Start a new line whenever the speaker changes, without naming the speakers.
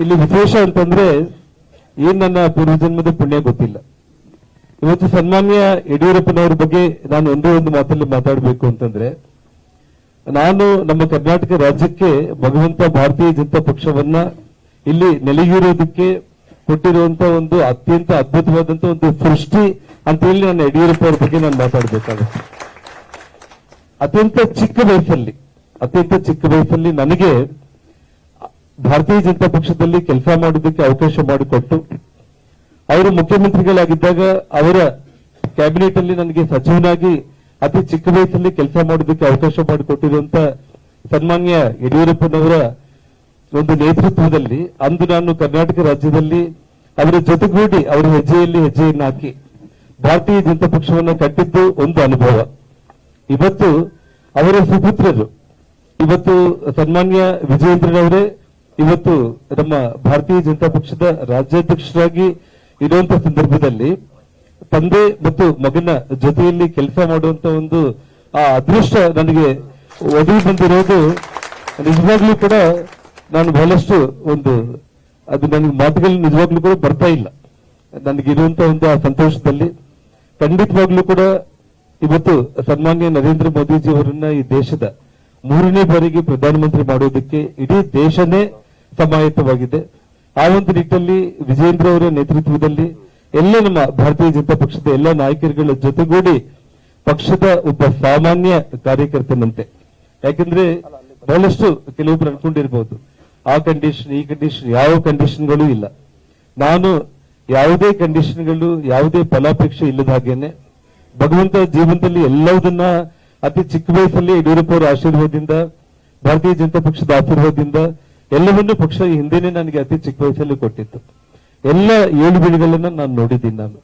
ಇಲ್ಲಿ ವಿಶೇಷ ಅಂತಂದ್ರೆ ಏನ್ ನನ್ನ ಪೂರ್ವಜನ್ಮದ ಪುಣ್ಯ ಗೊತ್ತಿಲ್ಲ. ಇವತ್ತು ಸನ್ಮಾನ್ಯ ಯಡಿಯೂರಪ್ಪನವರ ಬಗ್ಗೆ ನಾನು ಒಂದೇ ಒಂದು ಮಾತಲ್ಲಿ ಮಾತಾಡಬೇಕು ಅಂತಂದ್ರೆ, ನಾನು ನಮ್ಮ ಕರ್ನಾಟಕ ರಾಜ್ಯಕ್ಕೆ ಭಗವಂತ ಭಾರತೀಯ ಜನತಾ ಪಕ್ಷವನ್ನ ಇಲ್ಲಿ ನೆಲೆಗಿರೋದಕ್ಕೆ ಕೊಟ್ಟಿರುವಂತ ಒಂದು ಅತ್ಯಂತ ಅದ್ಭುತವಾದಂತ ಒಂದು ಸೃಷ್ಟಿ ಅಂತ ಹೇಳಿ ನಾನು ಯಡಿಯೂರಪ್ಪ ಅವ್ರ ಬಗ್ಗೆ ನಾನು ಮಾತಾಡಬೇಕಾಗುತ್ತೆ. ಅತ್ಯಂತ ಚಿಕ್ಕ ವಯಸ್ಸಲ್ಲಿ, ಅತ್ಯಂತ ಚಿಕ್ಕ ವಯಸ್ಸಲ್ಲಿ ನನಗೆ ಭಾರತೀಯ ಜನತಾ ಪಕ್ಷದಲ್ಲಿ ಕೆಲಸ ಮಾಡೋದಕ್ಕೆ ಅವಕಾಶ ಮಾಡಿಕೊಟ್ಟು, ಅವರು ಮುಖ್ಯಮಂತ್ರಿಗಳಾಗಿದ್ದಾಗ ಅವರ ಕ್ಯಾಬಿನೆಟ್ ಅಲ್ಲಿ ನನಗೆ ಸಚಿವನಾಗಿ ಅತಿ ಚಿಕ್ಕ ವಯಸ್ಸಲ್ಲಿ ಕೆಲಸ ಮಾಡೋದಕ್ಕೆ ಅವಕಾಶ ಮಾಡಿಕೊಟ್ಟಿರುವಂತ ಸನ್ಮಾನ್ಯ ಯಡಿಯೂರಪ್ಪನವರ ಒಂದು ನೇತೃತ್ವದಲ್ಲಿ, ಅಂದು ನಾನು ಕರ್ನಾಟಕ ರಾಜ್ಯದಲ್ಲಿ ಅವರ ಜೊತೆಗೂಡಿ ಅವರ ಹೆಜ್ಜೆಯಲ್ಲಿ ಹೆಜ್ಜೆಯನ್ನು ಹಾಕಿ ಭಾರತೀಯ ಜನತಾ ಪಕ್ಷವನ್ನು ಕಟ್ಟಿದ್ದು ಒಂದು ಅನುಭವ. ಇವತ್ತು ಅವರ ಸುಪುತ್ರರು, ಇವತ್ತು ಸನ್ಮಾನ್ಯ ವಿಜಯೇಂದ್ರನವರೇ ಇವತ್ತು ನಮ್ಮ ಭಾರತೀಯ ಜನತಾ ಪಕ್ಷದ ರಾಜ್ಯಾಧ್ಯಕ್ಷರಾಗಿ ಇರುವಂತ ಸಂದರ್ಭದಲ್ಲಿ ತಂದೆ ಮತ್ತು ಮಗನ ಜೊತೆಯಲ್ಲಿ ಕೆಲಸ ಮಾಡುವಂತ ಒಂದು, ಆ ಅದೃಷ್ಟ ನನಗೆ ಒದಗಿ ಬಂದಿರೋದು. ನಿಜವಾಗ್ಲೂ ಕೂಡ ನಾನು ಬಹಳಷ್ಟು ಒಂದು, ಅದು ನನಗೆ ಮಾತುಗಳಲ್ಲಿ ನಿಜವಾಗ್ಲೂ ಕೂಡ ಬರ್ತಾ ಇಲ್ಲ. ನನಗಿರುವಂತ ಒಂದು ಆ ಸಂತೋಷದಲ್ಲಿ ಖಂಡಿತವಾಗ್ಲೂ ಕೂಡ ಇವತ್ತು ಸನ್ಮಾನ್ಯ ನರೇಂದ್ರ ಮೋದಿಜಿ ಅವರನ್ನ ಈ ದೇಶದ ಮೂರನೇ ಬಾರಿಗೆ ಪ್ರಧಾನಮಂತ್ರಿ ಮಾಡೋದಕ್ಕೆ ಇಡೀ ದೇಶನೇ ಸಮಾಯತ್ತವಾಗಿದೆ ಆ ಒಂದು ನಿಟ್ಟಿನಲ್ಲಿ ವಿಜೇಂದ್ರ ಅವರ ನೇತೃತ್ವದಲ್ಲಿ ಎಲ್ಲ ನಮ್ಮ ಭಾರತೀಯ ಜನತಾ ಪಕ್ಷದ ಎಲ್ಲ ನಾಯಕರುಗಳ ಜೊತೆಗೂಡಿ ಪಕ್ಷದ ಒಬ್ಬ ಸಾಮಾನ್ಯ ಕಾರ್ಯಕರ್ತನಂತೆ. ಯಾಕಂದ್ರೆ ಬಹಳಷ್ಟು ಕೆಲವೊಬ್ರು ಅನ್ಕೊಂಡಿರ್ಬಹುದು ಆ ಕಂಡೀಷನ್ ಈ ಕಂಡೀಷನ್ ಯಾವ ಕಂಡೀಷನ್ಗಳು ಇಲ್ಲ. ನಾನು ಯಾವುದೇ ಕಂಡೀಷನ್ಗಳು ಯಾವುದೇ ಫಲಾಪೇಕ್ಷೆ ಇಲ್ಲದ ಹಾಗೇನೆ, ಭಗವಂತ ಜೀವನದಲ್ಲಿ ಎಲ್ಲವುದನ್ನ ಅತಿ ಚಿಕ್ಕ ವಯಸ್ಸಲ್ಲಿ ಯಡಿಯೂರಪ್ಪ ಅವರ ಆಶೀರ್ವಾದದಿಂದ, ಭಾರತೀಯ ಜನತಾ ಪಕ್ಷದ ಆಶೀರ್ವಾದದಿಂದ ಎಲ್ಲವನ್ನೂ ಪಕ್ಷ ಹಿಂದೆನೆ ನನಗೆ ಅತಿ ಚಿಕ್ಕ ವಯಸ್ಸಲ್ಲಿ ಕೊಟ್ಟಿತ್ತು. ಎಲ್ಲ ಏಳು ಬೀಳುಗಳನ್ನ ನಾನು ನೋಡಿದ್ದೀನಿ ನಾನು.